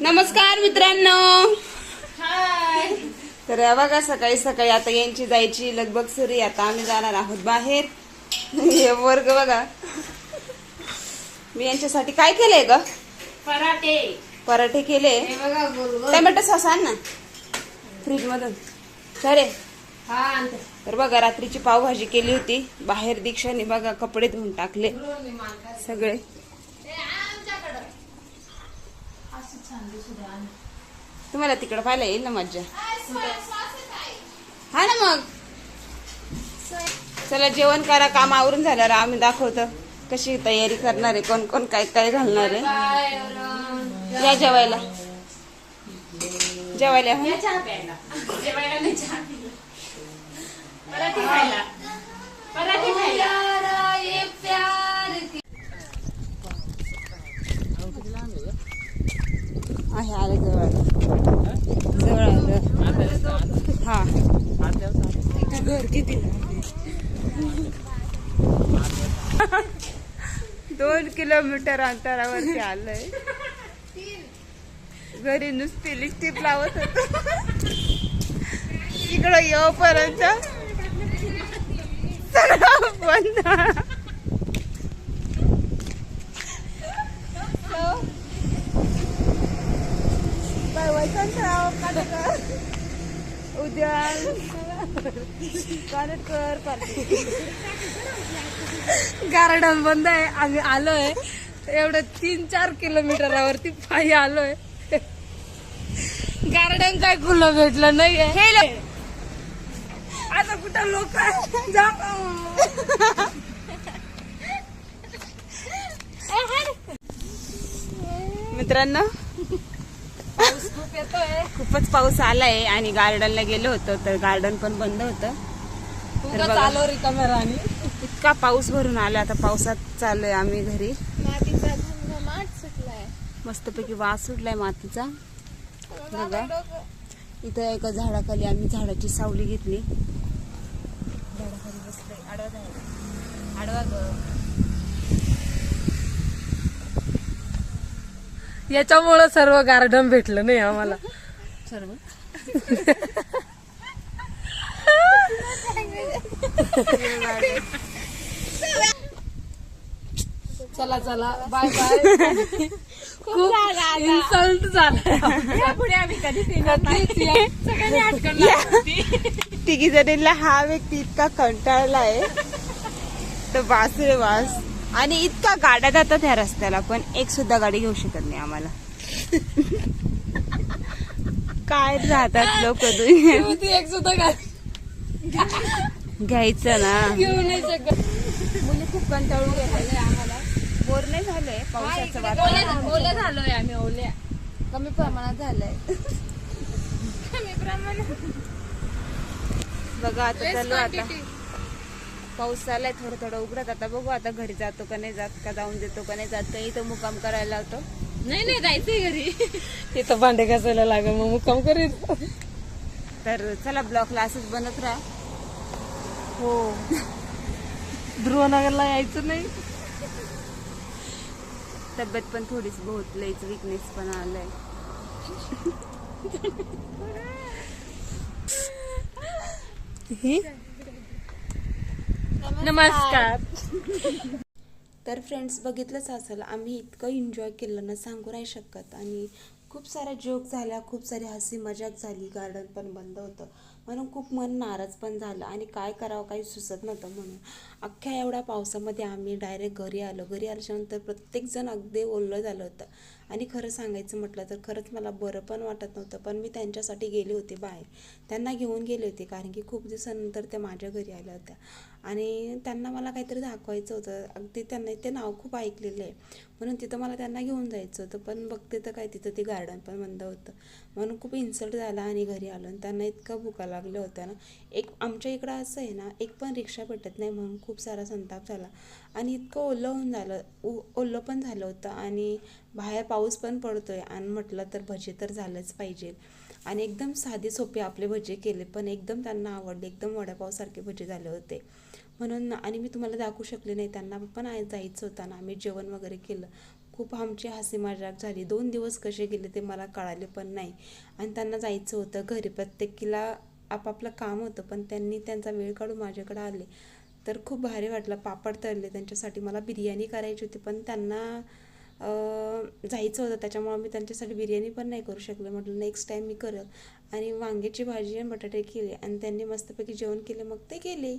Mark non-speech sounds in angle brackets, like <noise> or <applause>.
नमस्कार मित्रांनो. तर बघा सकाळी सकाळी आता यांची जायची लगबग सुरू. आता आम्ही जाणार आहोत बाहेर. हे वर्ग बघा. मी यांच्यासाठी काय केलंय ग? पराठे. पराठे केले. टोमॅटो सॉस आण ना. फ्रीज मधून हा आणते. तर बघा रात्रीची पावभाजी केली होती. बाहेर दीक्षाने बघा कपडे धुवून टाकले. सगळे हे आमच्याकडं. असं छान दिसू द्या आणि. तुम्हाला तिकडे पाहायला येईल ना मज्जा. हा ना मग? चला जेवण करा काम आवरून झाल्यावर आम्ही दाखवतो कशी तयारी करणार आहे कोण कोण काय काय घालणार आहे. या जेवायला. जेवायला आहे आले जवळ. जवळ आलं. हा. घर किती दोन किलोमीटर अंतरावरती आलंय. घरी नुसती लिस्टिप लावत होत. इकडं येऊपर्यंत बंद. वैशांतराव कानेटकर उद्या गार्डन बंद आहे. आम्ही आलोय. एवढं तीन चार किलोमीटरावरती पायी आलोय. गार्डन काय खुलं भेटलं नाहीये. आता कुठं लोक जा मित्रांनो खूपच पाऊस आलाय आणि गार्डनला गेलो होतो तर गार्डन पण बंद होतं. खूपच बघा. आलो रिकाम्या राणी. इतका पाऊस भरून आला आता पावसात चाललोय आम्ही घरी. मातीचा घमघमाट सुटलाय. मस्तपैकी वास सुटलाय मातीचा. बघा. इथं एका झाडाखाली आम्ही झाडाची सावली घेतली. झाडाखाली बसलोय. आडवा झाड. आडवा ग. याच्यामुळं सर्व गार्डन भेटलं नाही आम्हाला. <laughs> सर्व. चला चला. बाय बाय खूप इन्सल्ट झाला. पुढे आम्ही कधी. तिघी जणींना हा व्यक्ती इतका कंटाळलाय. तर वास रे वास. आणि इतका गाड्या जातात ह्या रस्त्याला पण एक सुद्धा गाडी घेऊ शकत नाही आम्हाला. काय राहतात लोक <laughs> ती एक सुद्धा घ्यायचं ना. घेऊ नाही शकत. मुली खूप कंटाळून गेलेले आम्हाला. बोर नाही झालंय पावसाचं वातावरण. ओल्या झालोय आम्ही ओल्या. कमी प्रमाणात झालंय. बघा आता चालू आता. पाऊस चाललाय थोडं थोडं उघडत. आता बघू आता घरी जातो का नाही जात का जाऊन देतो का नाही जात का इथं मुक्काम करायला लावतो. नाही नाही जायचंय घरी. तिथं भांडे घासायला लागेल मग मुक्काम करीत तर चला ब्लॉकला असंच बनत राहा. हो. ध्रुवनगरला यायचं नाही. तब्येत पण थोडीच बहुत लईच विकनेस पण आलाय. नमस्कार. तर फ्रेंड्स बघितलंच असेल आम्ही इतकं एन्जॉय केलं ना सांगू नाही शकत. आणि खूप साऱ्या जोक झाल्या खूप सारी हसी मजाक झाली गार्डन पण बंद होतं. म्हणून खूप मन नाराज पण झालं. आणि काय करावं काही सुचत नव्हतं म्हणून. अख्ख्या एवढ्या पावसामध्ये आम्ही डायरेक्ट घरी आलो. घरी आल्याच्यानंतर प्रत्येकजण अगदी ओल्लं झालं होतं. आणि खरं सांगायचं म्हटलं तर खरंच मला बरं पण वाटत नव्हतं पण मी त्यांच्यासाठी गेले होते बाहेर. त्यांना घेऊन गेले होते कारण की खूप दिवसानंतर त्या माझ्या घरी आल्या होत्या. आणि त्यांना मला काहीतरी दाखवायचं होतं. अगदी त्यांना ते नाव खूप ऐकलेलं आहे. म्हणून तिथं मला त्यांना घेऊन जायचं होतं पण बघते तर काय तिथं ते गार्डन पण बंद होतं. म्हणून खूप इन्सल्ट झाला आणि घरी आलो आणि त्यांना इतका भुका लागल्या होत्या ना. एक आमच्या इकडं असं आहे ना एक पण रिक्षा भेटत नाही म्हणून खूप सारा संताप झाला. आणि इतकं ओलं होऊन झालं उ ओलं पण झालं होतं आणि बाहेर पाऊस पण पडतो आहे आणि म्हटलं तर भजी तर झालंच पाहिजे. आणि एकदम साधे सोपे आपले भजे केले पण एकदम त्यांना आवडले एकदम वडापावसारखे भजे झाले होते. म्हणून आणि मी तुम्हाला दाखवू शकले नाही त्यांना पण जायचं होतं ना आम्ही जेवण वगैरे केलं. खूप आमची हसी मजाक झाली. दोन दिवस कसे गेले ते मला कळाले पण नाही. आणि त्यांना जायचं होतं घरी. प्रत्येकीला आपापलं काम होतं पण त्यांनी त्यांचा वेळ काढून माझ्याकडे आले. तर खूप भारी वाटलं. पापड तळले. त्यांच्यासाठी मला बिर्याणी करायची होती पण त्यांना जायचं होतं. त्याच्यामुळं मी त्यांच्यासाठी बिर्याणी पण नाही करू शकले. म्हटलं नेक्स्ट टाईम मी करेल. आणि वांग्याची भाजी आणि बटाटे केले. आणि त्यांनी मस्तपैकी जेवण केले. मग ते गेले.